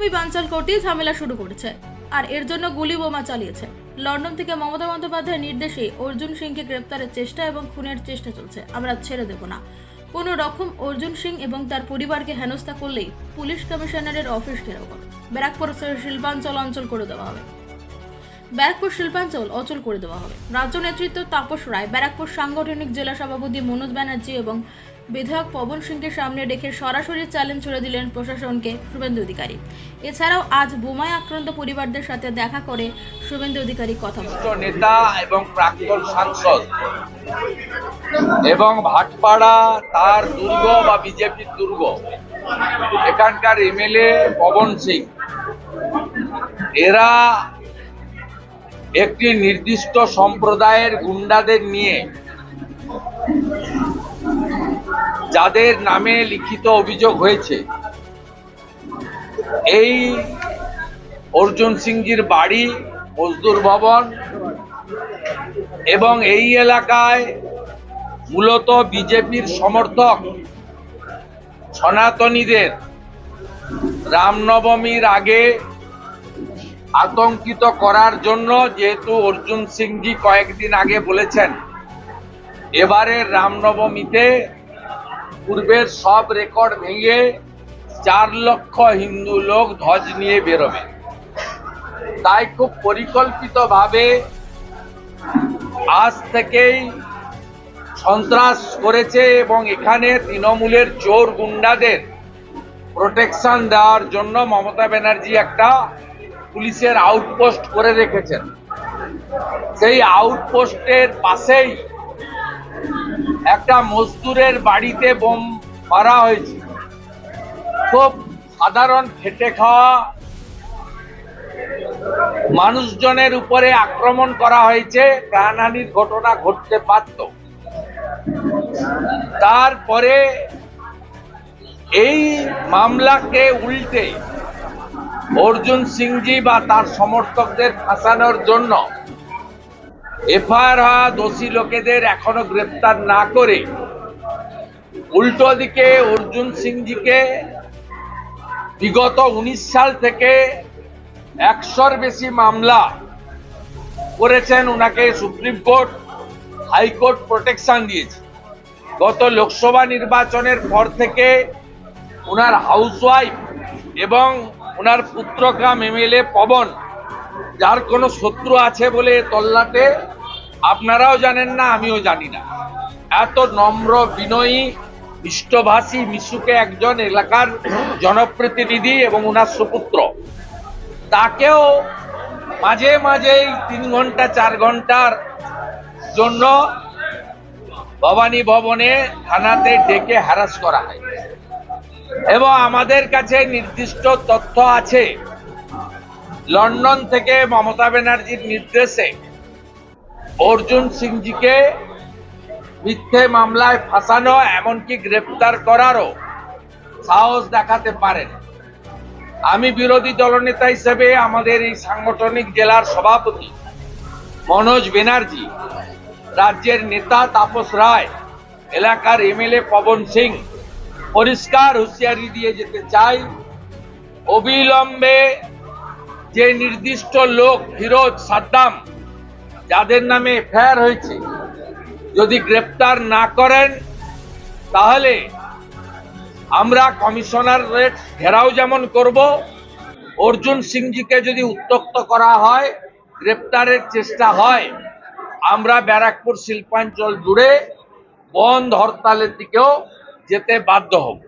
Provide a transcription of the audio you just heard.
ভূমি বানচাল করতেই ঝামেলা শুরু করেছে। আর এর জন্য গুলি বোমা চালিয়েছে। লন্ডন থেকে মমতা বন্দ্যোপাধ্যায়ের নির্দেশে অর্জুন সিংকে গ্রেপ্তারের চেষ্টা এবং খুনের চেষ্টা চলছে। আমরা ছেড়ে দেব না। কোনো রকম অর্জুন সিং এবং তার পরিবারকে হেনস্থা করলেই পুলিশ কমিশনারের অফিস ঘেরাও করে ব্যারাকপুর শিল্পাঞ্চল অঞ্চল করে দেওয়া হবে। ব্যারাকপুর শিল্পাঞ্চল অচল করে দেওয়া হবে। রাজ্য নেতৃত্ব তাপস রায়, ব্যারাকপুর সাংগঠনিক জেলা সভাপতি মনোজ ব্যানার্জি এবং বিধায়ক পবন সিংকে সামনে রেখে সরাসরি চ্যালেঞ্জ ছুড়ে দিলেন প্রশাসনকে শুভেন্দু অধিকারী। এছাড়াও আজ বোমায় আক্রান্ত পরিবারদের সাথে দেখা করে শুভেন্দু অধিকারী কথা নেতা এবং প্রাক্তন সাংসদ এবং ভাটপাড়া তার দুর্গ বা বিজেপির দুর্গ, এখানকার এমএলএ পবন সিং, এরা একটি নির্দিষ্ট সম্প্রদায়ের গুন্ডাদের নিয়ে, যাদের নামে লিখিত অভিযোগ হয়েছে। এই অর্জুন সিংজির বাড়ি, মজদুর ভবন এবং এই এলাকায় মূলত বিজেপির সমর্থক সনাতনীদের। রামনবমীর আগে আতঙ্কিত করার জন্য যেহেতু অর্জুন সিংজি কয়েকদিন আগে বলেছেন এবারের রামনবমীতে পূর্বের সব রেকর্ড ভেঙে চার লক্ষ হিন্দু লোক ধ্বজ নিয়ে বেরোবে। তাই খুব পরিকল্পিতভাবে আজ থেকেই সন্ত্রাস করেছে এবং এখানে তৃণমূলের চোর গুন্ডাদের প্রোটেকশন দেওয়ার জন্য মমতা ব্যানার্জি একটা পুলিশের আউটপোস্ট করে রেখেছেন। সেই আউটপোস্টের পাশেই একটা মজদুরের বাড়িতে বোম মারা হয়েছে। খুব সাধারণ খেটে খাওয়া মানুষজনের উপরে আক্রমণ করা হয়েছে, প্রাণহানির ঘটনা ঘটতে পারত। তারপরে এই মামলাকে উল্টে অর্জুন সিংজি বা তার সমর্থকদের ফাঁসানোর জন্য এফআইআর হওয়া দোষী লোকেদের এখনও গ্রেপ্তার না করে উল্টো দিকে অর্জুন সিংজিকে বিগত উনিশ সাল থেকে একশোর বেশি মামলা করেছেন ওনাকে সুপ্রিম কোর্ট, হাইকোর্ট প্রোটেকশন দিয়েছে। গত লোকসভা নির্বাচনের পর থেকে ওনার হাউসওয়াইফ এবং ওনার পুত্রকাম এমএলএ পবন, যার কোনো শত্রু আছে বলে তল্লাটে, আপনারাও জানেন না, আমিও জানি না। এত নম্র, বিনয়ী, মিষ্টভাষী, মিশুকে একজন এলাকার জনপ্রতিনিধি এবং ওনার সুপুত্র। তাকেও মাঝে মাঝেই তিন ঘণ্টা, চার ঘণ্টার জন্য ভবানী ভবনে থানাতে ডেকে হ্যারাস করা হয়। এবং আমাদের কাছে নির্দিষ্ট তথ্য আছে। লন্ডন থেকে মমতা ব্যানার্জির নির্দেশে অর্জুন সিংজিকে মিথ্যে মামলায় ফাঁসানো, এমনকি গ্রেপ্তার করারও সাহস দেখাতে পারেন। আমি বিরোধী দলনেতা হিসেবে আমাদের এই সাংগঠনিক জেলার সভাপতি মনোজ ব্যানার্জি, রাজ্যের নেতা তাপস রায়, এলাকার এমএলএ পবন সিং পরিষ্কার হুঁশিয়ারি দিয়ে যেতে চাই। অবিলম্বে যে নির্দিষ্ট লোক ফিরোজ সাদ্দাম, যাদের নামে এফআইআর হয়েছে, যদি গ্রেপ্তার না করেন, তাহলে আমরা কমিশনার রেট ঘেরাও যেমন করব, অর্জুন সিংজিকে যদি উত্তক্ত করা হয়, গ্রেপ্তারের চেষ্টা হয়, আমরা ব্যারাকপুর শিল্পাঞ্চল জুড়ে বন্ধ হরতালের দিকেও যেতে বাধ্য হব।